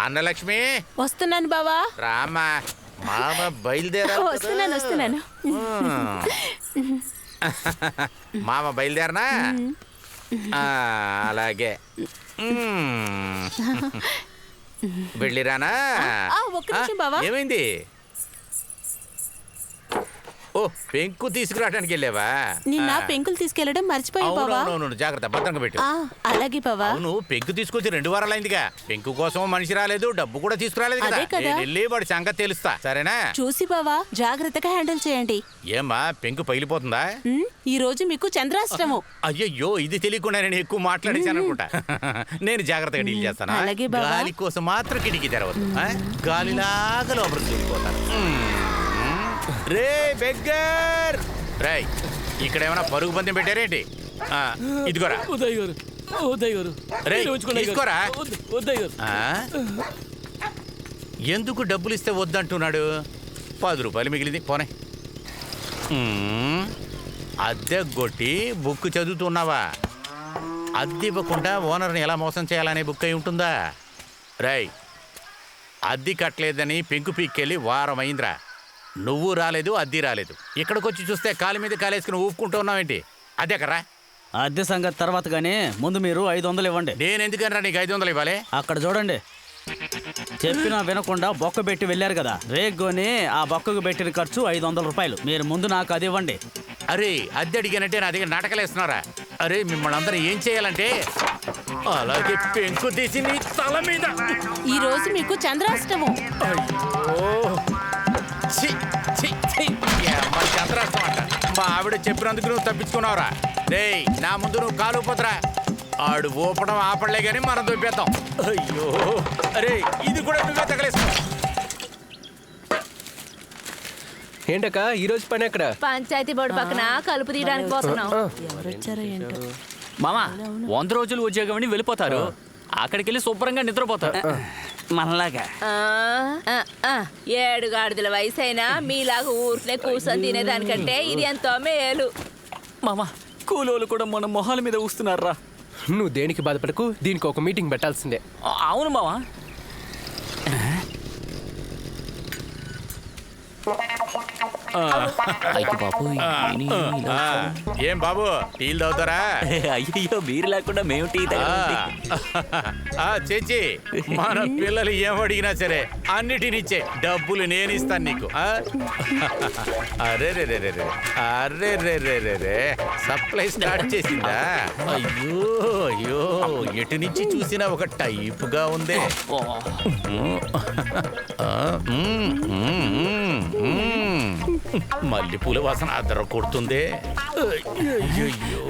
అన్నలక్ష్మి. వస్తున్నాను బావా. రామా మామ బయలుదేరా వస్తున్నాను వస్తున్నాను. మామ బయలుదేరనా? అలాగే. వెళ్ళిరానా. ఏమైంది? ఓ పెంకు తీసుకురావడానికి వెళ్ళావా? నిన్న. పెంకులు తీసుకెళ్ళడం మర్చిపోయా బావా. అవునవునవును జాగ్రత్త భద్రంగా పెట్టు. ఆ, అలాగే బావా. అవును పెంకు తీసుకొచ్చి రెండు వారాలైందిగా. పెంకు కోసం మనిషి రాలేదు డబ్బు కూడా తీసుకురాలేదు కదా. అదే కదా. నేను వెళ్ళి వాడి సంగతి తెలుస్తా. సరేనా? చూసి బావా జాగ్రత్తగా హ్యాండిల్ చేయండి. ఏమ్మా పెంకు పగిలిపోతుందా? ఉమ్, ఈ రోజు మీకు చంద్రాష్టము. అయ్యయ్యో ఇది తెలియకుండా నేను ఎక్కువ మాట్లాడేశాను అనుకుంటా. నేను జాగ్రత్తగా డీల్ చేస్తాను? అలాగే బావా. గాలి కోసం మాత్రం కిటికీ తెరవద్దు. ఆ? గాలిలాగా లోపలికి వెళ్ళిపోతాను రే బెగ్గర్! రేయ్ ఇక్కడ ఏమైనా పరుగు పందెం పెట్టారేంటి? ఆ, ఇదిగోరా. ఉదయ్ గారు ఉదయ్ గారు. రేయ్, మీరే ఉంచుకోండి అయ్య గారు. తీసుకోరా. వద్దు, ఉదయ్ గారు. ఆ? ఎందుకు డబ్బులు ఇస్తే వద్దంటున్నాడు? పది రూపాయలు మిగిలింది పోనే. మ్మ్. అద్దె కొట్టి బుక్ చదువుతున్నావా? అద్దె ఇవ్వకుండా ఓనర్ని ఎలా మోసం చేయాలనే బుక్ అయి ఉంటుందా? రై అద్దె కట్టలేదని పెంకు పీక్కెళ్ళి వారం అయిందిరా. నువ్వు రాలేదు అద్దె రాలేదు. ఇక్కడికి వచ్చి చూస్తే కాలు మీద కాలేసుకుని ఊపుకుంటూ ఉన్నావేంటి? అదే కర్రా. అద్దె సంగతి తర్వాత కానీ ముందు మీరు ఐదు వందలు ఇవ్వండి. నేను ఎందుకనరా నీకు ఐదు వందలు ఇవ్వాలి? అక్కడ చూడండి. చెప్పినా వినకుండా బొక్క పెట్టి వెళ్ళారు కదా. రేగ్గోని ఆ బొక్కకు పెట్టిన ఖర్చు ఐదు వందల రూపాయలు. మీరు ముందు నాకు అది ఇవ్వండి. అరే అద్దె అడిగానంటే నా దగ్గర నాటకాలేస్తున్నారా? అరే మిమ్మల్ని అందరూ ఏం చేయాలంటే? అలాగే పెంకు తీసి నీ తల మీద. ఈ రోజు మీకు చంద్రాష్టము. ఓ ఆవిడ చెప్పినందుకు నువ్వు తప్పించుకున్నావురా. రేయ్ నా ముందు నువ్వు కాలు పోతురా. ఆడు ఊపడం ఆపడలే కానీ మనం దొబ్బేద్దాం. అయ్యో అరే ఇది కూడా నువ్వే తగలేసుకో. ఏంటక్క ఈ రోజు పని ఎక్కడ? పంచాయతీ బోర్డు పక్కన కలుపు తీయడానికి పోతున్నాం. మామా వంద రోజులు ఉద్యోగం అని వెళ్ళిపోతారు. అక్కడికి వెళ్ళి శుభ్రంగా నిద్రపోతారు మనలాగా. ఆ, ఆ, ఆ, ఏడు గాడిదల వయసు అయినా మీలాగా ఊరినే కూర్చొని తినేదానికంటే ఇది ఎంతో మేలు. మామా కూలోళ్ళు కూడా మన మొహాల మీద ఊస్తున్నారా నువ్వు దేనికి బాధపడకు దీనికి ఒక మీటింగ్ పెట్టాల్సిందే. అవును మామా. అయ్యో బాబు ఆ, ఏం బాబు టీలు తాగుతారా? అయ్యో మీరు లేకుండా మేము టీ. ఆ చేచి మన పిల్లలు ఏం అడిగినా సరే అన్నిటినిచ్చే డబ్బులు నేను ఇస్తాను నీకు. ఆ? అరే రే రే రే రే. అరే రే రే రే రే. సప్లై స్టార్ట్ చేసిందా? అయ్యో అయ్యో ఎటు నుంచి చూసినా ఒక టైపుగా ఉంది. ఓ, ఆ, మ్మ్, మ్మ్, మ్మ్, మ్మ్. మల్లెపూల వాసన అద్దర కొడుతుంది. అయ్యయ్యో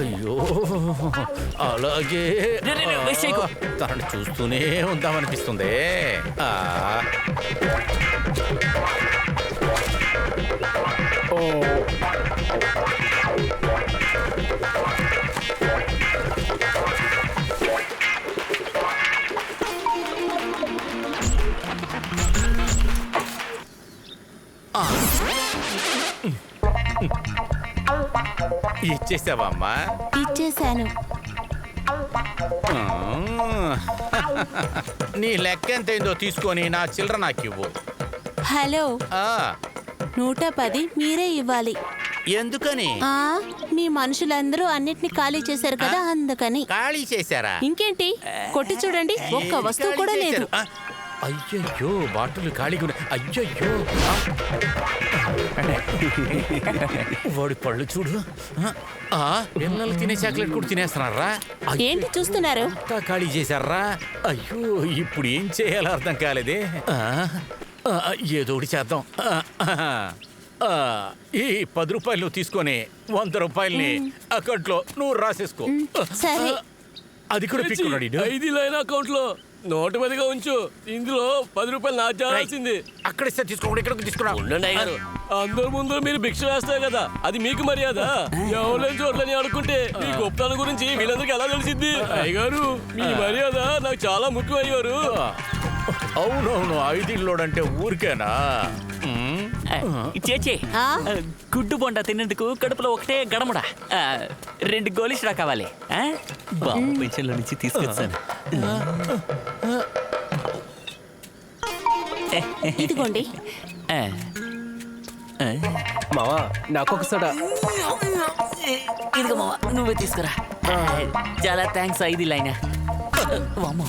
అయ్యో. అలాగే. తనని చూస్తూనే ఉందామనిపిస్తుంది. ఆ, ఇచ్చేసావా అమ్మా ఇచ్చేశాను నీ లెక్క ఎంతైందో తీసుకొని నా చిల్లర నాకు ఇవ్వు హలో. ఆ, నూట పది మీరే ఇవ్వాలి. ఎందుకని? ఆ మీ మనుషులందరూ అన్నిటిని ఖాళీ చేశారు కదా అందుకని. ఖాళీ చేశారా? ఇంకేంటి? కొట్టి చూడండి. ఒక్క వస్తువు కూడా లేదు. అయ్యయ్యో బాటిల్ ఖాళీగా అయ్యయ్యో. వాడి పళ్ళు చూడు. ఆ, పిల్లలు తినే చాక్లెట్ కూడా తినేస్తున్నారా? ఏంటి చూస్తున్నారు? అంతా ఖాళీ చేశారా? అయ్యో ఇప్పుడు ఏం చేయాలో అర్థం కాలేదే. ఆ, ఆ, ఏదో ఒకటి చేద్దాం. ఆ, ఆ, ఆ, ఈ పది రూపాయలు నువ్వు తీసుకొని వంద రూపాయల్ని అకౌంట్లో నువ్వు రాసేసుకో. సరే. అది కూడా పిక్కున్నాడు. ఐదు లైన్ అకౌంట్లో నోటు మీదగా ఉంచు. ఇందులో పది రూపాయలు నా చేయాల్సింది అక్కడ ఇస్తే తీసుకోకుండా ఇక్కడ తీసుకురా. అందరి ముందు మీరు భిక్ష వేస్తారు కదా అది మీకు మర్యాద. ఎవరైనా చోట్లని అనుకుంటే మీ గొప్పతనం గురించి వీళ్ళందరికీ ఎలా తెలిసింది అయ్యగారు మీ మర్యాద నాకు చాలా ముఖ్యం అయ్యారు అవునవును ఐదిళ్ళోడంటే ఊరికేనా? ఉమ్, ఆ, చేచే. గుడ్డు బొండ తినేందుకు కడుపులో ఒకటే గడముడా. రెండు గోలిష్రా కావాలి. ఆ? బాబు పెన్షన్లో నుంచి తీసుకొచ్చాను. ఇదిగోండి. మావా నాకొక సోడా. ఇదిగో మావా నువ్వే తీసుకురా. చాలా థ్యాంక్స్ ఐదు లైనా. వామ్మో.